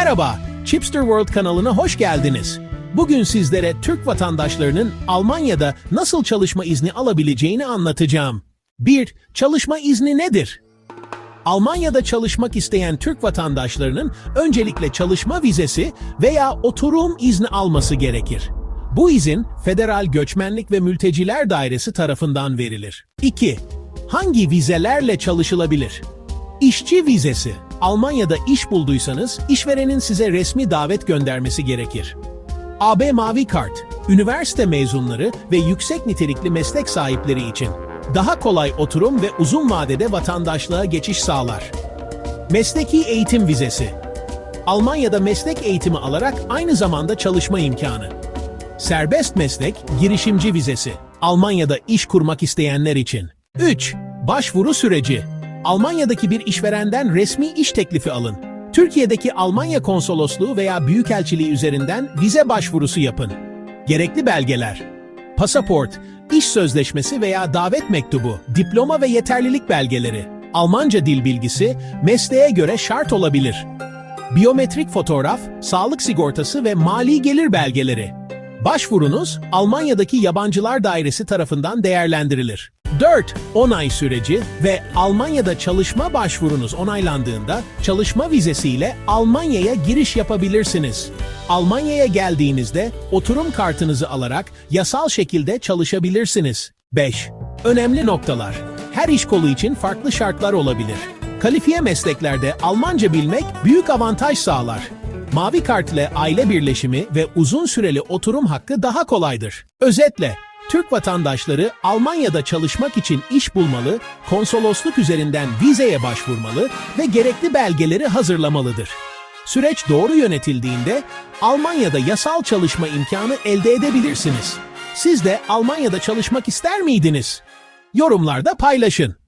Merhaba, Chipster World kanalına hoş geldiniz. Bugün sizlere Türk vatandaşlarının Almanya'da nasıl çalışma izni alabileceğini anlatacağım. 1. Çalışma izni nedir? Almanya'da çalışmak isteyen Türk vatandaşlarının öncelikle çalışma vizesi veya oturum izni alması gerekir. Bu izin Federal Göçmenlik ve Mülteciler Dairesi tarafından verilir. 2. Hangi vizelerle çalışılabilir? İşçi vizesi. Almanya'da iş bulduysanız işverenin size resmi davet göndermesi gerekir. AB Mavi Kart, üniversite mezunları ve yüksek nitelikli meslek sahipleri için daha kolay oturum ve uzun vadede vatandaşlığa geçiş sağlar. Mesleki eğitim vizesi. Almanya'da meslek eğitimi alarak aynı zamanda çalışma imkanı. Serbest meslek girişimci vizesi. Almanya'da iş kurmak isteyenler için. 3. Başvuru süreci. Almanya'daki bir işverenden resmi iş teklifi alın. Türkiye'deki Almanya konsolosluğu veya büyükelçiliği üzerinden vize başvurusu yapın. Gerekli belgeler. Pasaport, iş sözleşmesi veya davet mektubu, diploma ve yeterlilik belgeleri. Almanca dil bilgisi mesleğe göre şart olabilir. Biyometrik fotoğraf, sağlık sigortası ve mali gelir belgeleri. Başvurunuz Almanya'daki Yabancılar Dairesi tarafından değerlendirilir. 4. Onay süreci ve Almanya'da çalışma başvurunuz onaylandığında çalışma vizesiyle Almanya'ya giriş yapabilirsiniz. Almanya'ya geldiğinizde oturum kartınızı alarak yasal şekilde çalışabilirsiniz. 5. Önemli noktalar. Her iş kolu için farklı şartlar olabilir. Kalifiye mesleklerde Almanca bilmek büyük avantaj sağlar. Mavi kart ile aile birleşimi ve uzun süreli oturum hakkı daha kolaydır. Özetle, Türk vatandaşları Almanya'da çalışmak için iş bulmalı, konsolosluk üzerinden vizeye başvurmalı ve gerekli belgeleri hazırlamalıdır. Süreç doğru yönetildiğinde Almanya'da yasal çalışma imkanı elde edebilirsiniz. Siz de Almanya'da çalışmak ister miydiniz? Yorumlarda paylaşın.